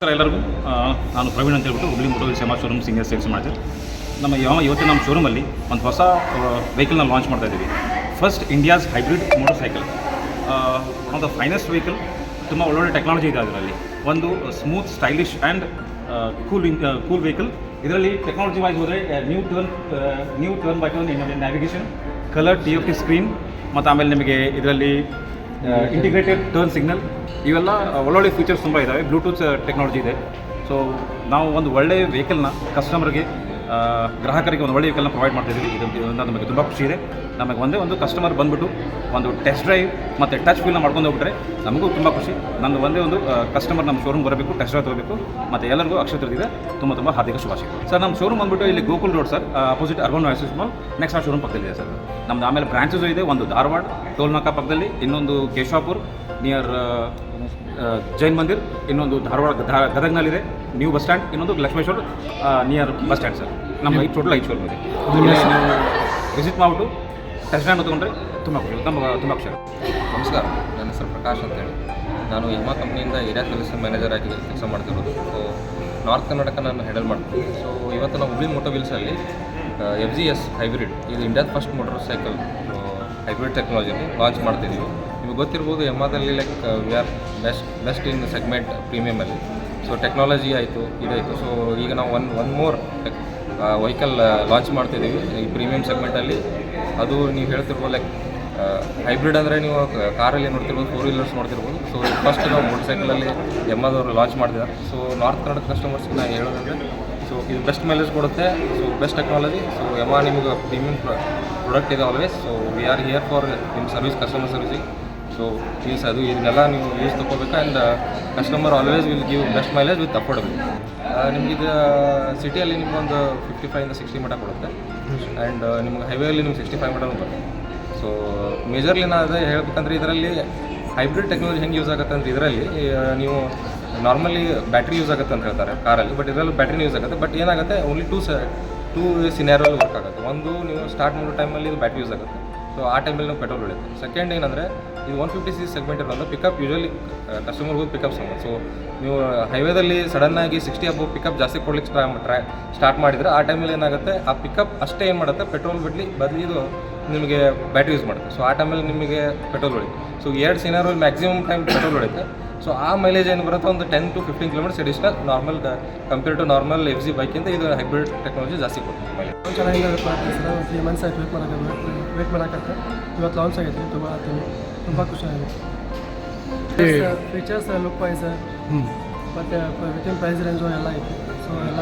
ನಮಸ್ಕಾರ ಎಲ್ಲರಿಗೂ ನಾನು ಪ್ರವೀಣ್ ಅಂತ ಹೇಳ್ಬಿಟ್ಟು ಹುಬ್ಳಿ ಮೋಟೋ ಸೇಮಾ ಶೋರೂಮ್ ಸಿಂಗರ್ ಸೇಲ್ಸ್ ಮಾಡ್ತೀವಿ ನಮ್ಮ ಯಾವ ಇವತ್ತು ನಮ್ಮ ಶೋರೂಮಲ್ಲಿ ಒಂದು ಹೊಸ ವೆಹಿಕಲ್ನ ಲಾಂಚ್ ಮಾಡ್ತಾ ಇದ್ದೀವಿ first India's hybrid motorcycle of the finest vehicle ತುಂಬ ಒಳ್ಳೊಳ್ಳೆ ಟೆಕ್ನಾಲಜಿ ಇದೆ ಅದರಲ್ಲಿ. ಒಂದು smooth stylish and cool cool vehicle ಇದರಲ್ಲಿ ಟೆಕ್ನಾಲಜಿ ವೈಸ್ ಹೋದರೆ new turn new turn by turn navigation colour T F T screen ಮತ್ತು ಆಮೇಲೆ ನಿಮಗೆ ಇದರಲ್ಲಿ ಇಂಟಿಗ್ರೇಟೆಡ್ ಟರ್ನ್ ಸಿಗ್ನಲ್ ಇವೆಲ್ಲ ಒಳ್ಳೊಳ್ಳೆ ಫೀಚರ್ಸ್ ತುಂಬ ಇದ್ದಾವೆ ಬ್ಲೂಟೂತ್ ಟೆಕ್ನಾಲಜಿ ಇದೆ. ಸೊ ನಾವು ಒಂದು ಒಳ್ಳೆಯ ವೆಹಿಕಲ್ನ ಕಸ್ಟಮರ್ಗೆ ಗ್ರಾಹಕರಿಗೆ ಒಂದು ಒಳ್ಳೆಯ ವೆಹಿಕಲ್ನ ಪ್ರೊವೈಡ್ ಮಾಡ್ತಿದ್ದೀವಿ ಇದು ಇದರಿಂದ ನಮಗೆ ತುಂಬ ಖುಷಿ ಇದೆ. ನಮಗೆ ಒಂದೇ ಒಂದು ಕಸ್ಟಮರ್ ಬಂದುಬಿಟ್ಟು ಒಂದು ಟೆಸ್ಟ್ ಡ್ರೈವ್ ಮತ್ತು ಟಚ್ ಫೀಲ್ನ ಮಾಡ್ಕೊಂಡು ಹೋಗ್ಬಿಟ್ರೆ ನಮಗೂ ತುಂಬ ಖುಷಿ. ನಂದು ಒಂದೇ ಒಂದು ಕಸ್ಟಮರ್ ನಮ್ಮ ಶೋರೂಮ್ ಬರಬೇಕು ಟೆಸ್ಟ್ ಡ್ರೈವ್ ತಗೋಬೇಕು. ಮತ್ತು ಎಲ್ಲರಿಗೂ ಅಕ್ಷತ್ರದಿದೆ ತುಂಬ ತುಂಬ ಹಾರ್ದಿಕ ಶುಭಾಶಯಗಳು ಸರ್, ನಮ್ಮ ಶೋರೂಮ್ ಬಂದುಬಿಟ್ಟು ಇಲ್ಲಿ Gokul road sir. Opposite urban oasis mall next ಆ ಶೋರೂಮ್ ಪಕ್ಕದಲ್ಲಿದೆ ಸರ್. ನಮ್ದು ಆಮೇಲೆ ಬ್ರಾಂಚಸ್ ಇದೆ. ಒಂದು ಧಾರವಾಡ ಟೋಲ್ನಾಕ ಪಕ್ಕದಲ್ಲಿ, ಇನ್ನೊಂದು ಕೇಶಾಪುರ್ ನಿಯರ್ ಜೈನ್ ಮಂದಿರ್ ಇನ್ನೊಂದು ಧಾರವಾಡ ಗದಗ್ನಲ್ಲಿದೆ. ನ್ಯೂ ಬಸ್ ಸ್ಟ್ಯಾಂಡ್ ಇನ್ನೊಂದು Lakshmeshwar near bus stand sir. ನಮ್ಮ ಐದು ಟೋಟಲ್ ಐದು ಶೋರ್ ಇದೆ. ವಿಸಿಟ್ ಮಾಡಿಬಿಟ್ಟು ಟೆಸ್ಟ್ ಡ್ರೈವ್ ತೊಗೊಂಡ್ರೆ ತುಂಬ ಖುಷಿ ತುಂಬ ತುಂಬ ಖುಷಿ ನಮಸ್ಕಾರ ನನ್ನ ಹೆಸರು ಪ್ರಕಾಶ್ ಅಂತೇಳಿ. ನಾನು ಯಮಾ ಕಂಪ್ನಿಯಿಂದ ಏರಿಯಾ ಕೆಲಸ ಮ್ಯಾನೇಜರ್ ಆಗಿ ಕೆಲಸ ಮಾಡ್ತಿರೋದು. ಸೊ ನಾರ್ತ್ ಕರ್ನಾಟಕ ನಾನು ಹ್ಯಾಂಡಲ್ ಮಾಡ್ತೀನಿ. ಸೊ ಇವತ್ತು ನಾವು ಹುಬ್ಳಿ ಮೋಟೋ ವಿಲ್ಸಲ್ಲಿ ಎಫ್ ಜಿ ಎಸ್ ಹೈಬ್ರಿಡ್ ಇದು ಇಂಡಿಯಾದ ಫಸ್ಟ್ ಮೋಟರ್ ಸೈಕಲ್ ಹೈಬ್ರಿಡ್ ಟೆಕ್ನಾಲಜಿಯಲ್ಲಿ ಲಾಂಚ್ ಮಾಡ್ತಿದ್ದೀವಿ. ಗೊತ್ತಿರ್ಬೋದು ಯಮಾದಲ್ಲಿ like we are best best in segment ಪ್ರೀಮಿಯಮಲ್ಲಿ so technology ಆಯಿತು, ಇದಾಯಿತು. ಸೊ ಈಗ ನಾವು one one more vehicle launch ಮಾಡ್ತಿದ್ದೀವಿ ಈ ಪ್ರೀಮಿಯಂ ಸೆಗ್ಮೆಂಟಲ್ಲಿ ಅದು ನೀವು ಹೇಳ್ತಿರ್ಬೋದು ಲೈಕ್ ಹೈಬ್ರಿಡ್ ಅಂದರೆ ನೀವು ಕಾರಲ್ಲಿ ನೋಡ್ತಿರ್ಬೋದು ಫೋರ್ ವೀಲರ್ಸ್ ನೋಡ್ತಿರ್ಬೋದು. ಸೊ ಫಸ್ಟ್ ನಾವು ಮೋಟರ್ ಸೈಕಲಲ್ಲಿ ಎಮ್ಮದವರು ಲಾಂಚ್ ಮಾಡಿದ್ದಾರೆ ಸೊ ನಾರ್ತ್ ಕನ್ನಡ ಕಸ್ಟಮರ್ಸ್ಗೆ ನಾನು ಹೇಳೋದಂದರೆ ಸೊ ಇದು ಬೆಸ್ಟ್ ಮೈಲೇಜ್ ಕೊಡುತ್ತೆ. ಸೊ ಬೆಸ್ಟ್ ಟೆಕ್ನಾಲಜಿ ಸೊ ಎಮ್ಮ ನಿಮಗೆ ಪ್ರೀಮಿಯಂ ಪ್ರಾಡಕ್ಟ್ ಇದೆ always so we are here for ನಿಮ್ಮ service customer servicing so please ಅದು ಇದನ್ನೆಲ್ಲ ನೀವು ಯೂಸ್ ತೊಗೋಬೇಕು? And customer always will give best mileage with affordable ನಿಮಗಿದು ಸಿಟಿಯಲ್ಲಿ ನಿಮ್ಗೊಂದು ಫಿಫ್ಟಿ ಫೈವಿಂದ ಸಿಕ್ಸ್ಟಿ ಮಟ ಕೊಡುತ್ತೆ. ಆ್ಯಂಡ್ ನಿಮ್ಗೆ ಹೈವೇಯಲ್ಲಿ ನಿಮ್ಗೆ ಸಿಕ್ಸ್ಟಿ ಫೈವ್ ಮಟನೂ ಬರುತ್ತೆ ಸೊ ಮೇಜರ್ಲಿ ನಾನು ಅದೇ ಹೇಳ್ಬೇಕಂದ್ರೆ ಇದರಲ್ಲಿ ಹೈಬ್ರಿಡ್ ಟೆಕ್ನಾಲಜಿ ಹೆಂಗೆ ಯೂಸ್ ಆಗುತ್ತೆ ಅಂದ್ರೆ ಇದರಲ್ಲಿ ನೀವು ನಾರ್ಮಲಿ ಬ್ಯಾಟ್ರಿ ಯೂಸ್ ಆಗುತ್ತೆ ಅಂತ ಹೇಳ್ತಾರೆ ಕಾರಲ್ಲಿ ಬಟ್ ಇದರಲ್ಲಿ ಬ್ಯಾಟ್ರಿನ ಯೂಸ್ ಆಗುತ್ತೆ. ಬಟ್ ಏನಾಗುತ್ತೆ ಓನ್ಲಿ ಟೂ ಸ ಟೂ ಸಿನಾರಲ್ಲಿ ವರ್ಕ್ ಆಗುತ್ತೆ. ಒಂದು ನೀವು ಸ್ಟಾರ್ಟ್ ಮಾಡೋ ಟೈಮಲ್ಲಿ ಇದು ಬ್ಯಾಟ್ರಿ ಯೂಸ್ ಆಗುತ್ತೆ. ಸೊ ಆ ಟೈಮಲ್ಲಿ ನಾವು ಪೆಟ್ರೋಲ್ ಉಳಿಯುತ್ತೆ ಸೆಕೆಂಡ್ ಏನಂದರೆ, ಇದು ಒನ್ ಫಿಫ್ಟಿ ಸಿ ಸೆಗ್ಮೆಂಟ್ ಇರೋದು ಪಿಕಪ್ ಯೂಶಲಿ ಕಸ್ಟಮರ್ ಹೋಗಿ ಪಿಕಪ್ ಸಮ ಸೊ ನೀವು ಹೈವೇದಲ್ಲಿ ಸಡನ್ನಾಗಿ ಸಿಕ್ಸ್ಟಿ ಅಬೋ ಪಿಕಪ್ ಜಾಸ್ತಿ ಕೊಡ್ಲಿಕ್ಕೆ ಟ್ರೈ ಟ್ರೈ ಸ್ಟಾರ್ಟ್ ಮಾಡಿದರೆ, ಆ ಟೈಮಲ್ಲಿ ಏನಾಗುತ್ತೆ, ಆ ಪಿಕಪ್ ಅಷ್ಟೇ ಏನು ಮಾಡುತ್ತೆ ಪೆಟ್ರೋಲ್ ಬಿಡಲಿ, ಬದಲಿ ಇದು ನಿಮಗೆ ಬ್ಯಾಟ್ರಿ ಯೂಸ್ ಮಾಡುತ್ತೆ. ಸೊ ಆ ಟೈಮಲ್ಲಿ ನಿಮಗೆ ಪೆಟ್ರೋಲ್ ಹೊಡಿತೆ ಸೊ ಎರಡು ಸಿನಾರಲ್ಲಿ ಮ್ಯಾಕ್ಸಿಮಮ್ ಟೈಮ್ ಪೆಟ್ರೋಲ್ ಹೊಡಿತೆ ಸೊ ಆ ಮೈಲೇಜ್ ಏನು ಬರುತ್ತೆ? ಒಂದು ten to fifteen kilometres additional normal compare to normal F G ಬೈಕಿಂದ ಇದು ಹೈಬ್ರಿಡ್ ಟೆಕ್ನಾಲಜಿ ಜಾಸ್ತಿ ಕೊಡ್ತೀವಿ ಮೈಲೇಜ್ ಚೆನ್ನಾಗಿ ವೇಟ್ ಮಾಡ್ತೀವಿ ಸರ್ ತ್ರೀ ಮಂತ್ಸ್ ಆಯ್ತು ವೇಟ್ ಮಾಡೋಕೆ ವೇಟ್ ಮಾಡೋಕ್ಕಂತ ಇವತ್ತು ಲಾಂಚ್ ಆಗೈತೆ ತುಂಬ ತುಂಬ ಖುಷಿ ಆಗಿದೆ. ಫೀಚರ್ಸ್ ಲುಕ್ ವೈಸ್ ಮತ್ತು ವಿತಿನ್ ಪ್ರೈಸ್ ರೇಂಜು ಎಲ್ಲ ಐತೆ. ಸೊ ಎಲ್ಲ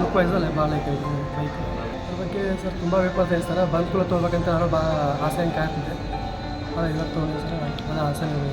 ಲುಕ್ ವೈಸ್ ಅಲ್ಲೇ ಭಾಳ ಐತೆ ಇದು ಬೈಕ್ ಅದ್ರ ಬಗ್ಗೆ ಸರ್ ತುಂಬ ವೇಟ್ ಮಾಡ್ತಾ ಸರ್ ಬಂದ್ ತೊಗೊಬೇಕಂತ ನಾನು ಭಾಳ ಆಸೆ ಕಾಯ್ತಿದ್ದೆ ಅದೇ ಇವತ್ತು ತೊಗೊಂಡಿದ್ದೆ ಸರ್ ಅದು ಆಸೆ ಇದೆ.